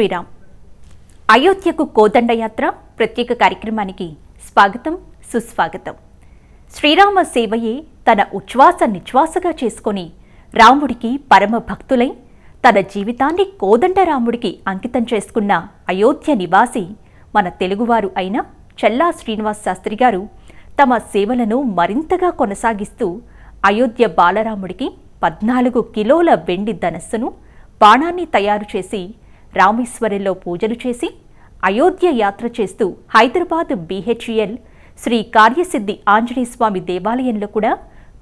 శ్రీరామ్. అయోధ్యకు కోదండయాత్ర ప్రత్యేక కార్యక్రమానికి స్వాగతం సుస్వాగతం. శ్రీరామ సేవయే తన ఉచ్ఛ్వాస నిశ్వాసగా చేసుకొని రాముడికి పరమ భక్తులై తన జీవితాన్ని కోదండరాముడికి అంకితం చేసుకున్న అయోధ్య నివాసి మన తెలుగువారు అయిన చల్లా శ్రీనివాస్ శాస్త్రి గారు తమ సేవలను మరింతగా కొనసాగిస్తూ అయోధ్య బాలరాముడికి పద్నాలుగు కిలోల వెండి ధనస్సును బాణాన్ని తయారు చేసి రామేశ్వరంలో పూజలు చేసి అయోధ్య యాత్ర చేస్తూ హైదరాబాద్ బీహెచ్ఎల్ శ్రీ కార్యసిద్ధి ఆంజనేయస్వామి దేవాలయంలో కూడా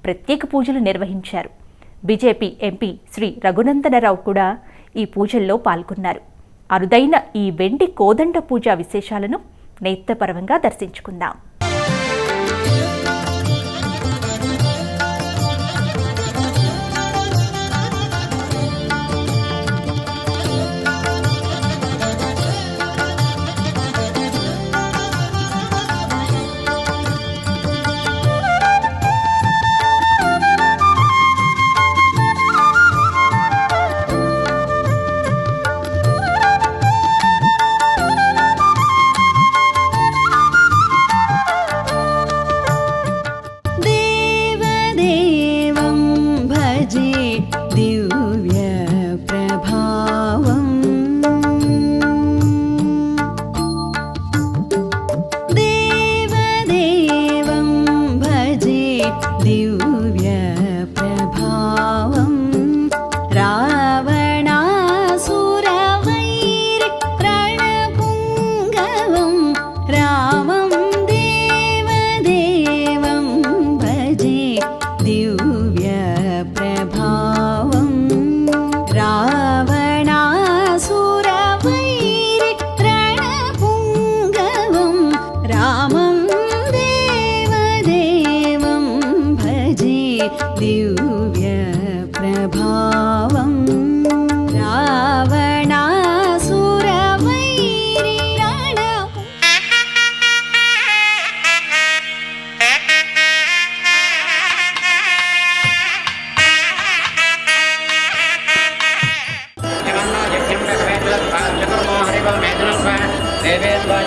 ప్రత్యేక పూజలు నిర్వహించారు. బీజేపీ ఎంపీ శ్రీ రఘునందనరావు కూడా ఈ పూజల్లో పాల్గొన్నారు. అరుదైన ఈ వెండి కోదండ పూజ విశేషాలను నేత్రపరవంగా దర్శించుకుందాం.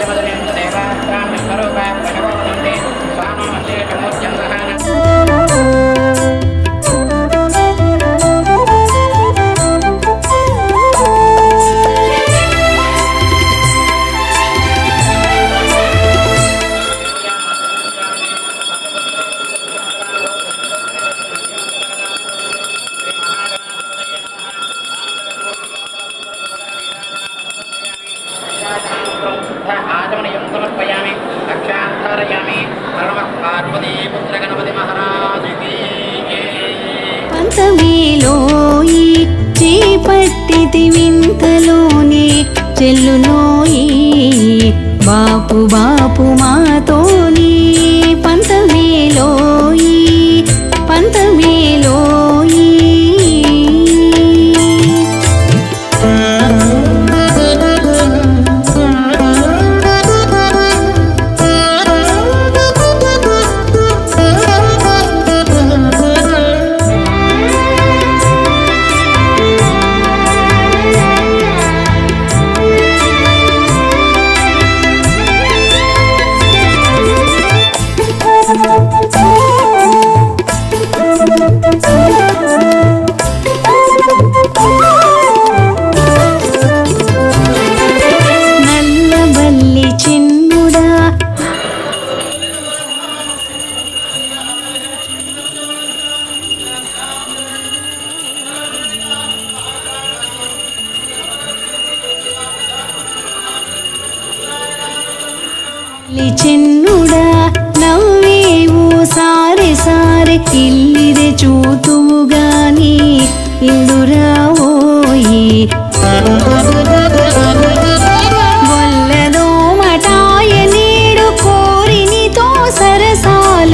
च वदने तदेवात्रां सर्वपापकटवन्ते చెల్లులోయి బాపు బాపు మాతో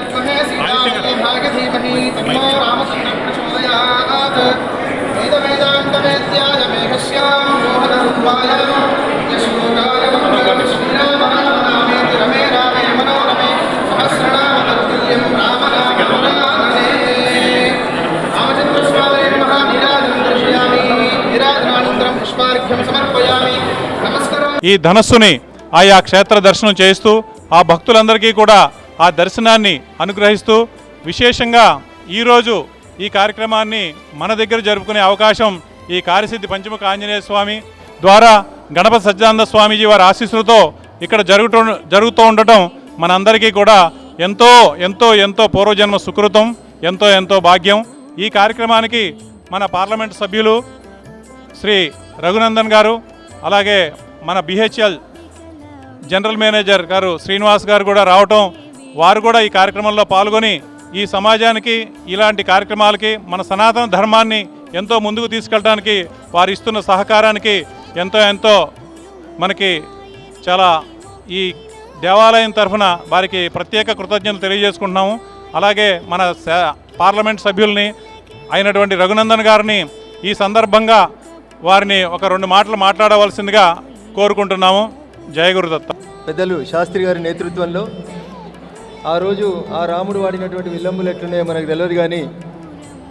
विद्महे सीतायै धीमहि तन्नो रामचन्द्रः प्रचोदयात् वेदवेदान्तवेद्याय मेघश्यां मोहनरूपाय यशोगाय मङ्गलं श्रीरामः नामेति रमे रामे मनोरमे सहस्रनाम तत्तुल्यं रामनाममुरानने रामचन्द्रस्वामिने नमः नीराजनं दर्शयामि नीराजनानन्तरं पुष्पार्घ्यं समर्पयामि नमस्कारम् ఈ ధనస్సుని ఆయా క్షేత్ర దర్శనం చేస్తూ ఆ భక్తులందరికీ కూడా ఆ దర్శనాన్ని అనుగ్రహిస్తూ విశేషంగా ఈరోజు ఈ కార్యక్రమాన్ని మన దగ్గర జరుపుకునే అవకాశం ఈ కార్యసిద్ధి పంచముఖ ఆంజనేయ స్వామి ద్వారా గణపతి సజ్జానంద స్వామీజీ వారి ఆశీస్సులతో ఇక్కడ జరుగుతూ జరుగుతూ ఉండటం మనందరికీ కూడా ఎంతో ఎంతో ఎంతో పూర్వజన్మ సుకృతం ఎంతో ఎంతో భాగ్యం. ఈ కార్యక్రమానికి మన పార్లమెంట్ సభ్యులు శ్రీ రఘునందన్ గారు అలాగే మన బిహెచ్ఎల్ జనరల్ మేనేజర్ గారు శ్రీనివాస్ గారు కూడా రావటం వారు కూడా ఈ కార్యక్రమంలో పాల్గొని ఈ సమాజానికి ఇలాంటి కార్యక్రమాలకి మన సనాతన ధర్మాన్ని ఎంతో ముందుకు తీసుకెళ్ళడానికి వారు ఇస్తున్న సహకారానికి ఎంతో ఎంతో మనకి చాలా ఈ దేవాలయం తరఫున వారికి ప్రత్యేక కృతజ్ఞతలు తెలియజేసుకుంటున్నాము. అలాగే మన పార్లమెంట్ సభ్యుల్ని అయినటువంటి రఘునందన్ గారిని ఈ సందర్భంగా వారిని ఒక రెండు మాటలు మాట్లాడవలసిందిగా కోరుకుంటున్నాము. జయ గురుదత్త. పెద్దలు శాస్త్రి గారి నేతృత్వంలో ఆ రోజు ఆ రాముడు వాడినటువంటి విల్లంబులు ఎట్లున్నాయో మనకు తెలియదు కానీ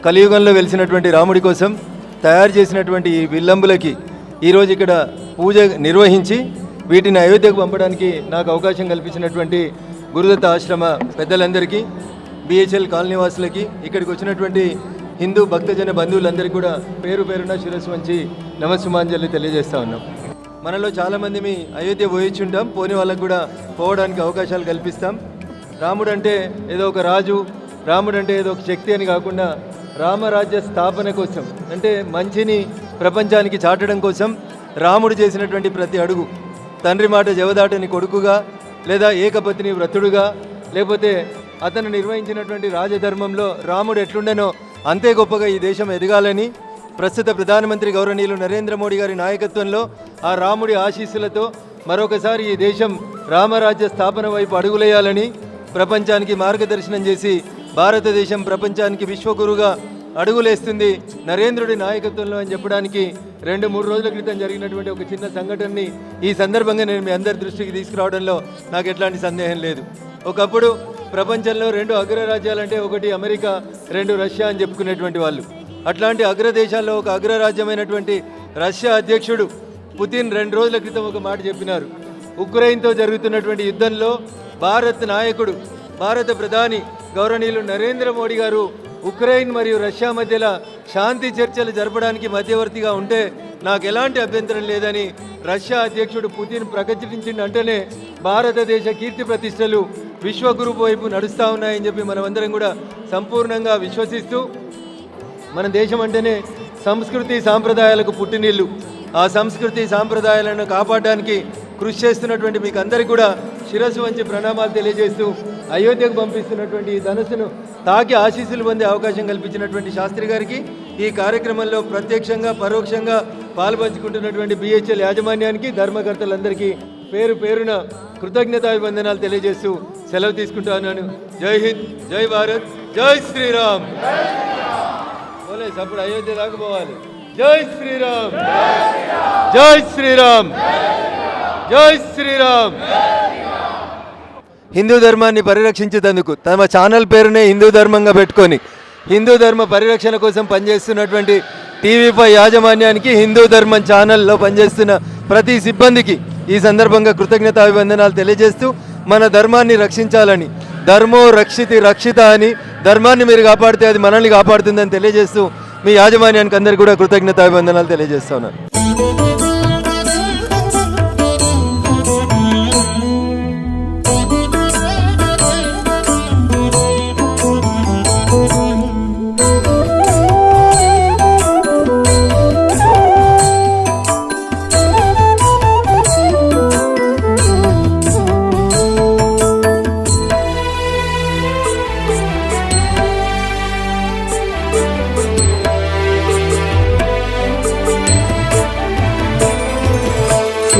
కలియుగంలో వెలిసినటువంటి రాముడి కోసం తయారు చేసినటువంటి ఈ విల్లంబులకి ఈరోజు ఇక్కడ పూజ నిర్వహించి వీటిని అయోధ్యకు పంపడానికి నాకు అవకాశం కల్పించినటువంటి గురుదత్త ఆశ్రమ పెద్దలందరికీ బిహెచ్ఎల్ కాలనీవాసులకి ఇక్కడికి వచ్చినటువంటి హిందూ భక్తజన బంధువులందరికీ కూడా పేరు పేరున శిరస్సు వంచి నమస్సుమాంజలి తెలియజేస్తా ఉన్నాం. మనలో చాలామంది మీ అయోధ్య పోయిచ్చుంటాం పోని వాళ్ళకు కూడా పోవడానికి అవకాశాలు కల్పిస్తాం. రాముడు అంటే ఏదో ఒక రాజు రాముడు అంటే ఏదో ఒక శక్తి అని కాకుండా రామరాజ్య స్థాపన కోసం అంటే మంచిని ప్రపంచానికి చాటడం కోసం రాముడు చేసినటువంటి ప్రతి అడుగు. తండ్రి మాట జవదాటని కొడుకుగా లేదా ఏకపత్ని వ్రతుడుగా లేకపోతే అతను నిర్వహించినటువంటి రాజధర్మంలో రాముడు ఎట్లుండెనో అంతే గొప్పగా ఈ దేశం ఎదగాలని ప్రస్తుత ప్రధానమంత్రి గౌరవనీయులు నరేంద్ర మోడీ గారి నాయకత్వంలో ఆ రాముడి ఆశీస్సులతో మరొకసారి ఈ దేశం రామరాజ్య స్థాపన వైపు అడుగులేయాలని ప్రపంచానికి మార్గదర్శనం చేసి భారతదేశం ప్రపంచానికి విశ్వగురుగా అడుగులేస్తుంది నరేంద్రుడి నాయకత్వంలో అని చెప్పడానికి రెండు మూడు రోజుల క్రితం జరిగినటువంటి ఒక చిన్న సంఘటనని ఈ సందర్భంగా నేను మీ అందరి దృష్టికి తీసుకురావడంలో నాకు ఎట్లాంటి సందేహం లేదు. ఒకప్పుడు ప్రపంచంలో రెండు అగ్రరాజ్యాలంటే ఒకటి అమెరికా రెండు రష్యా అని చెప్పుకునేటువంటి వాళ్ళు. అట్లాంటి అగ్రదేశాల్లో ఒక అగ్రరాజ్యమైనటువంటి రష్యా అధ్యక్షుడు పుతిన్ రెండు రోజుల క్రితం ఒక మాట చెప్పినారు. ఉక్రెయిన్తో జరుగుతున్నటువంటి యుద్ధంలో భారత్ నాయకుడు భారత ప్రధాని గౌరవనీయులు నరేంద్ర మోడీ గారు ఉక్రెయిన్ మరియు రష్యా మధ్యలో శాంతి చర్చలు జరపడానికి మధ్యవర్తిగా ఉంటే నాకు ఎలాంటి అభ్యంతరం లేదని రష్యా అధ్యక్షుడు పుతిన్ ప్రకటించిందంటేనే భారతదేశ కీర్తి ప్రతిష్టలు విశ్వగురు వైపు నడుస్తూ ఉన్నాయని చెప్పి మనమందరం కూడా సంపూర్ణంగా విశ్వసిస్తూ మన దేశం అంటేనే సంస్కృతి సాంప్రదాయాలకు పుట్టినీళ్ళు ఆ సంస్కృతి సాంప్రదాయాలను కాపాడడానికి కృషి చేస్తున్నటువంటి మీకు అందరికీ కూడా శిరస్సు వంచి ప్రణామాలు తెలియజేస్తూ అయోధ్యకు పంపిస్తున్నటువంటి ఈ ధనస్సును తాకి ఆశీస్సులు పొందే అవకాశం కల్పించినటువంటి శాస్త్రి గారికి ఈ కార్యక్రమంలో ప్రత్యక్షంగా పరోక్షంగా పాల్పంచుకుంటున్నటువంటి బిహెచ్ఎల్ యాజమాన్యానికి ధర్మకర్తలందరికీ పేరు పేరున కృతజ్ఞతాభివందనాలు తెలియజేస్తూ సెలవు తీసుకుంటాను జై హింద్ జై భారత్ జై శ్రీరామ్. बोले అప్పుడు అయోధ్య దాకా పోవాలి. జై శ్రీరామ్. జై శ్రీరామ్. జై శ్రీరామ్. హిందూ ధర్మాన్ని పరిరక్షించేందుకు తమ ఛానల్ పేరునే హిందూ ధర్మంగా పెట్టుకొని హిందూ ధర్మ పరిరక్షణ కోసం పనిచేస్తున్నటువంటి టీవీ ఫైవ్ యాజమాన్యానికి హిందూ ధర్మం ఛానల్లో పనిచేస్తున్న ప్రతి సిబ్బందికి ఈ సందర్భంగా కృతజ్ఞతాభివందనాలు తెలియజేస్తూ మన ధర్మాన్ని రక్షించాలని ధర్మో రక్షితి రక్షిత అని ధర్మాన్ని మీరు కాపాడితే అది మనల్ని కాపాడుతుందని తెలియజేస్తూ మీ యాజమాన్యానికి అందరికీ కూడా కృతజ్ఞతాభివందనాలు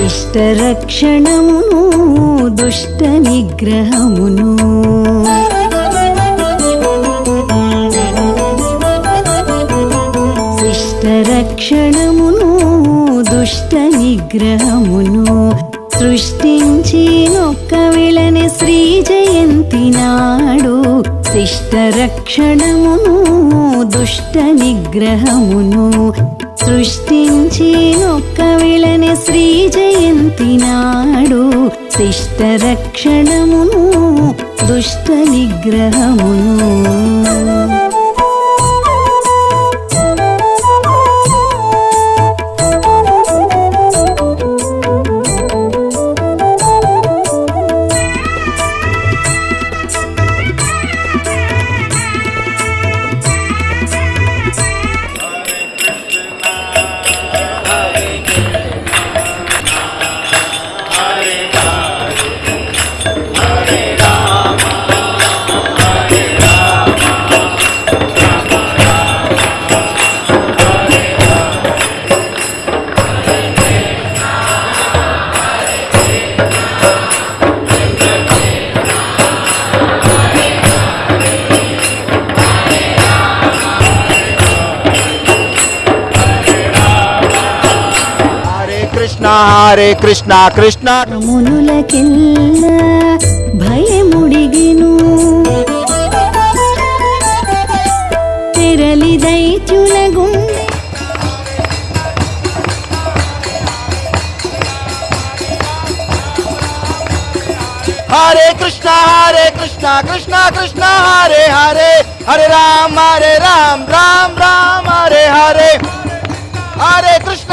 శిష్టరక్షణమును దుష్ట నిగ్రహమును శిష్టరక్షణమును దుష్ట నిగ్రహమును సృష్టించి నొక్క విలని శ్రీ జయంతి నాడు శిష్టరక్షణమును దుష్ట నిగ్రహమును సృష్టించి నొక్క విళని శ్రీ జయంతి నాడు శిష్ట రక్షణమును దుష్ట నిగ్రహమును. హరే కృష్ణ కృష్ణ. మునులకెల్ల భయముడిగెను. తెరలి దైత్యుల గుండె హరే కృష్ణ హరే కృష్ణ కృష్ణ కృష్ణ హరే హరే. హరే రామ్ హరే రామ్ రామ్ రామ్ హరే హరే. హరే కృష్ణ.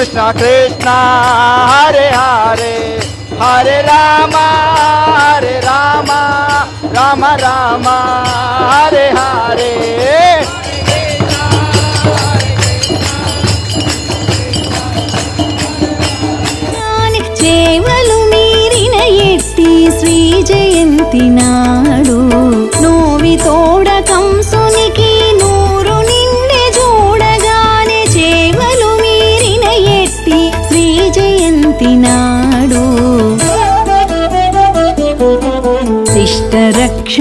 కృష్ణ కృష్ణ హరే హరే. హరే రామ హరే రామ రామ రామ. హరే హరే. చేవలు మీరిన ఎట్టి శ్రీ జయంతి నాడు.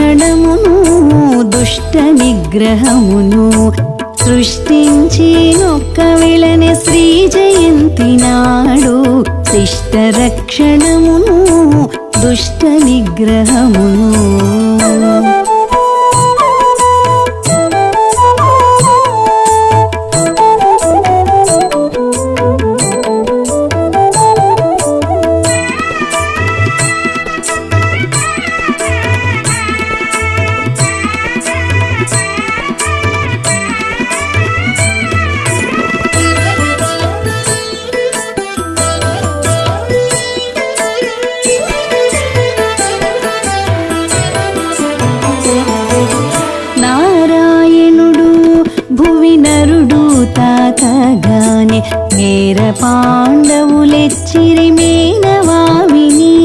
క్షణమును దుష్ట నిగ్రహమును సృష్టించి ఒక్క విళని శ్రీ జయంతి నాడు శిష్ట రక్షణమును దుష్ట నిగ్రహమును వేర పాండవులెచ్చిరి మేనవామిని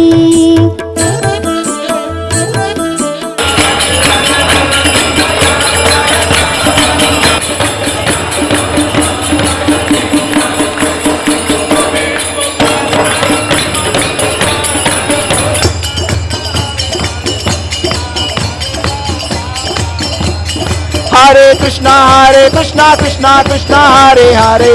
हरे कृष्णा हरे कृष्णा कृष्णा कृष्णा हरे हरे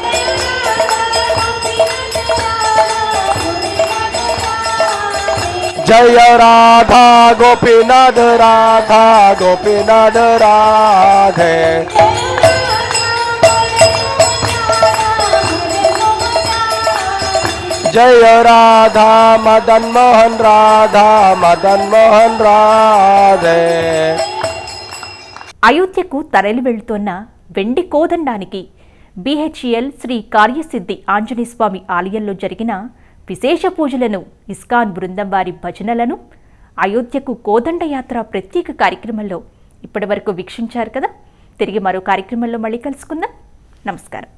జయ రాధా గోపీనాథ రాధా గోపీనాథ రాధే జయ రాధా మదన్ మోహన్ రాధా మదన్ మోహన్ రాధే అయోధ్యకు తరలి వెళ్తున్న వెండి కోదండానికి బిహెచ్ఎల్ శ్రీ కార్యసిద్ధి ఆంజనేయస్వామి ఆలయంలో జరిగిన విశేష పూజలను ఇస్కాన్ బృందం వారి భజనలను అయోధ్యకు కోదండయాత్ర ప్రత్యేక కార్యక్రమంలో ఇప్పటివరకు వీక్షించారు కదా? తిరిగి మరో కార్యక్రమంలో మళ్ళీ కలుసుకుందాం. నమస్కారం.